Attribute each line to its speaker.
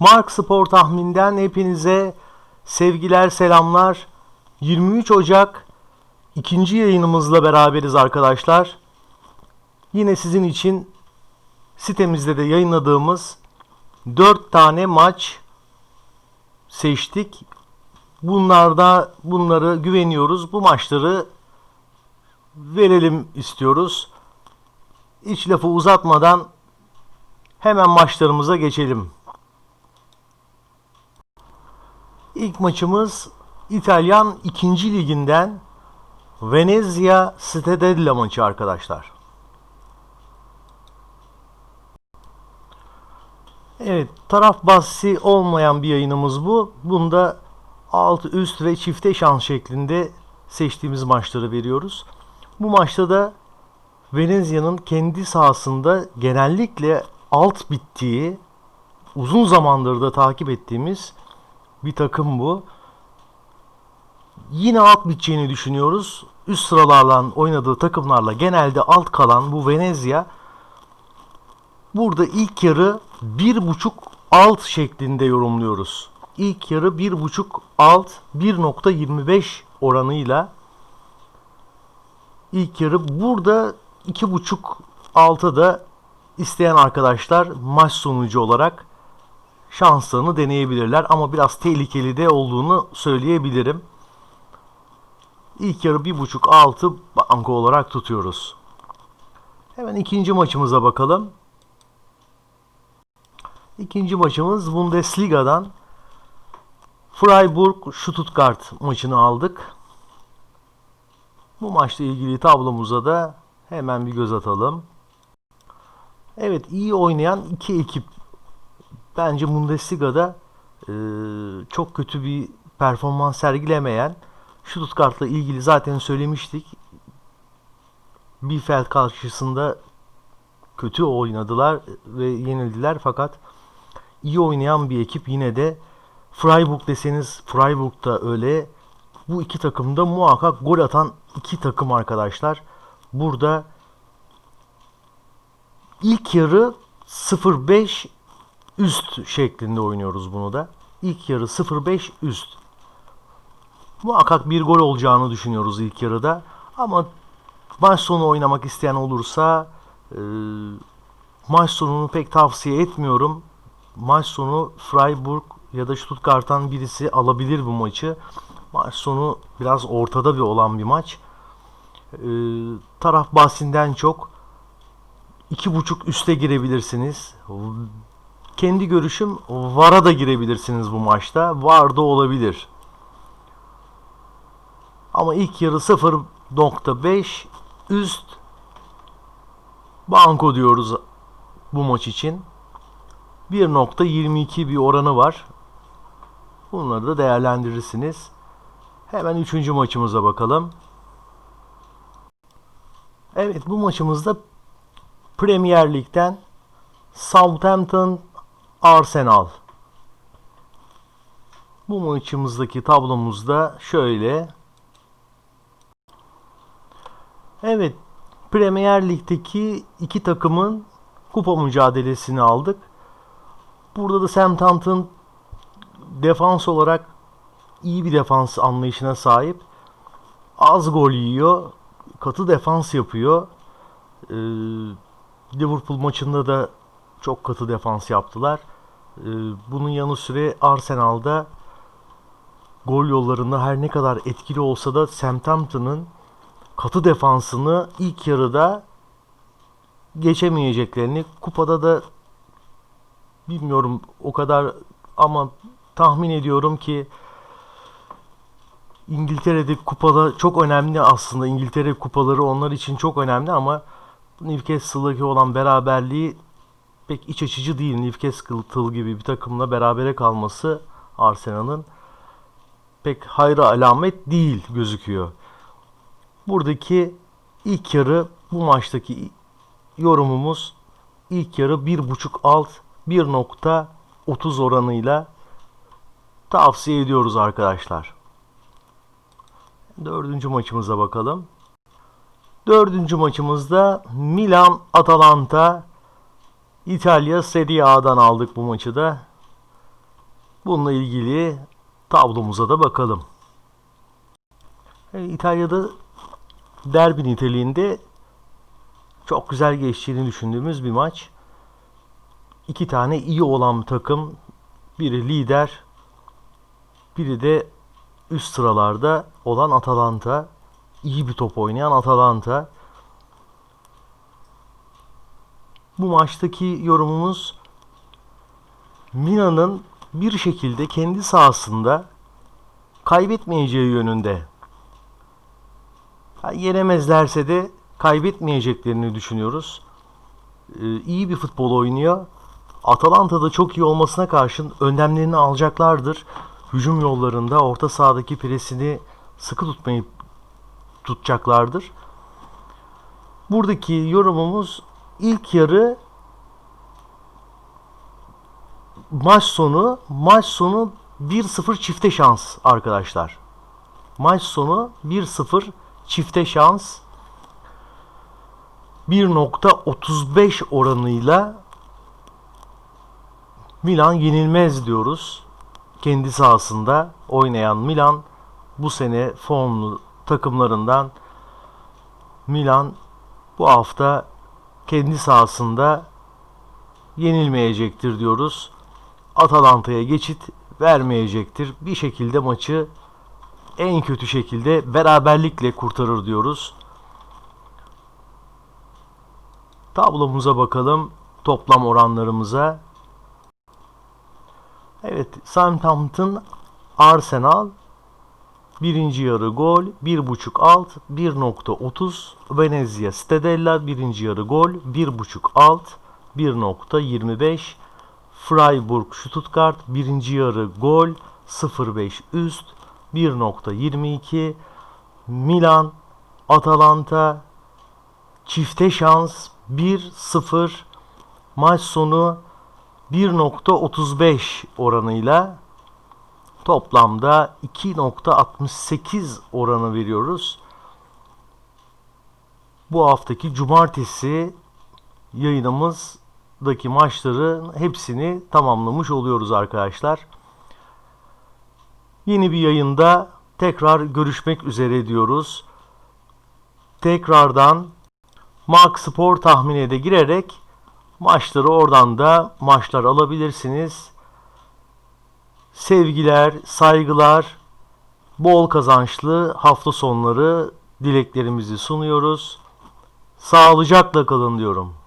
Speaker 1: Mark Spor tahminden hepinize sevgiler, selamlar. 23 Ocak ikinci yayınımızla beraberiz arkadaşlar. Yine sizin için sitemizde de yayınladığımız 4 tane maç seçtik. Bunlarda bunları güveniyoruz. Bu maçları verelim istiyoruz. Hiç lafı uzatmadan hemen maçlarımıza geçelim. İlk maçımız İtalyan 2. liginden Venezia Stedella maçı arkadaşlar. Evet, taraf bahsi olmayan bir yayınımız bu. Bunda alt, üst ve çifte şans şeklinde seçtiğimiz maçları veriyoruz. Bu maçta da Venezia'nın kendi sahasında genellikle alt bittiği, uzun zamandır da takip ettiğimiz bir takım bu. Yine alt biteceğini düşünüyoruz. Üst sıralarla oynadığı takımlarla genelde alt kalan bu Venezia burada ilk yarı bir buçuk alt şeklinde yorumluyoruz. İlk yarı bir buçuk alt 1.25 oranıyla ilk yarı burada iki buçuk alta da isteyen arkadaşlar maç sonucu olarak şanslarını deneyebilirler ama biraz tehlikeli de olduğunu söyleyebilirim. İlk yarı bir buçuk altı banko olarak tutuyoruz. Hemen ikinci maçımıza bakalım. İkinci maçımız Bundesliga'dan Freiburg Stuttgart maçını aldık. Bu maçla ilgili tablomuza da hemen bir göz atalım. Evet iyi oynayan iki ekip bence Bundesliga'da e, çok kötü bir performans sergilemeyen Stuttgart'la ilgili zaten söylemiştik. Bielefeld karşısında kötü oynadılar ve yenildiler fakat iyi oynayan bir ekip yine de Freiburg deseniz Freiburg'da öyle bu iki takımda muhakkak gol atan iki takım arkadaşlar. Burada ilk yarı 0-5 üst şeklinde oynuyoruz bunu da. İlk yarı 0-5 üst. Muhakkak bir gol olacağını düşünüyoruz ilk yarıda. Ama maç sonu oynamak isteyen olursa e, maç sonunu pek tavsiye etmiyorum. Maç sonu Freiburg ya da Stuttgart'tan birisi alabilir bu maçı. Maç sonu biraz ortada bir olan bir maç. E, taraf bahsinden çok iki buçuk üste girebilirsiniz. Kendi görüşüm VAR'a da girebilirsiniz bu maçta. VAR da olabilir. Ama ilk yarı 0.5 üst banko diyoruz bu maç için. 1.22 bir oranı var. Bunları da değerlendirirsiniz. Hemen üçüncü maçımıza bakalım. Evet bu maçımızda Premier Lig'den Southampton Arsenal. Bu maçımızdaki tablomuzda şöyle. Evet, Premier Lig'deki iki takımın kupa mücadelesini aldık. Burada da Southampton defans olarak iyi bir defans anlayışına sahip. Az gol yiyor, katı defans yapıyor. Ee, Liverpool maçında da çok katı defans yaptılar. Ee, bunun yanı sıra Arsenal'da gol yollarında her ne kadar etkili olsa da Southampton'ın katı defansını ilk yarıda geçemeyeceklerini kupada da bilmiyorum o kadar ama tahmin ediyorum ki İngiltere'de kupada çok önemli aslında İngiltere kupaları onlar için çok önemli ama Newcastle'daki olan beraberliği pek iç açıcı değil. Newcastle gibi bir takımla berabere kalması Arsenal'ın pek hayra alamet değil gözüküyor. Buradaki ilk yarı bu maçtaki yorumumuz ilk yarı 1.5 alt 1.30 oranıyla tavsiye ediyoruz arkadaşlar. Dördüncü maçımıza bakalım. Dördüncü maçımızda Milan Atalanta İtalya Serie A'dan aldık bu maçı da. Bununla ilgili tablomuza da bakalım. E, İtalya'da derbi niteliğinde çok güzel geçtiğini düşündüğümüz bir maç. İki tane iyi olan takım, biri lider, biri de üst sıralarda olan Atalanta. İyi bir top oynayan Atalanta. Bu maçtaki yorumumuz Milan'ın bir şekilde kendi sahasında kaybetmeyeceği yönünde. Yenemezlerse de kaybetmeyeceklerini düşünüyoruz. Ee, iyi bir futbol oynuyor. Atalanta'da çok iyi olmasına karşın önlemlerini alacaklardır. Hücum yollarında orta sahadaki presini sıkı tutmayı tutacaklardır. Buradaki yorumumuz ilk yarı maç sonu maç sonu 1-0 çifte şans arkadaşlar. Maç sonu 1-0 çifte şans 1.35 oranıyla Milan yenilmez diyoruz. Kendi sahasında oynayan Milan bu sene formlu takımlarından Milan bu hafta kendi sahasında yenilmeyecektir diyoruz. Atalanta'ya geçit vermeyecektir. Bir şekilde maçı en kötü şekilde beraberlikle kurtarır diyoruz. Tablomuza bakalım. Toplam oranlarımıza. Evet, Southampton Arsenal birinci yarı gol 1.5 alt 1.30 Venezia Stedella birinci yarı gol 1.5 alt 1.25 Freiburg Stuttgart birinci yarı gol 0.5 üst 1.22 Milan Atalanta çifte şans 1-0 maç sonu 1.35 oranıyla toplamda 2.68 oranı veriyoruz. Bu haftaki cumartesi yayınımızdaki maçların hepsini tamamlamış oluyoruz arkadaşlar. Yeni bir yayında tekrar görüşmek üzere diyoruz. Tekrardan Mark Spor tahmine de girerek maçları oradan da maçlar alabilirsiniz. Sevgiler, saygılar, bol kazançlı hafta sonları dileklerimizi sunuyoruz. Sağlıcakla kalın diyorum.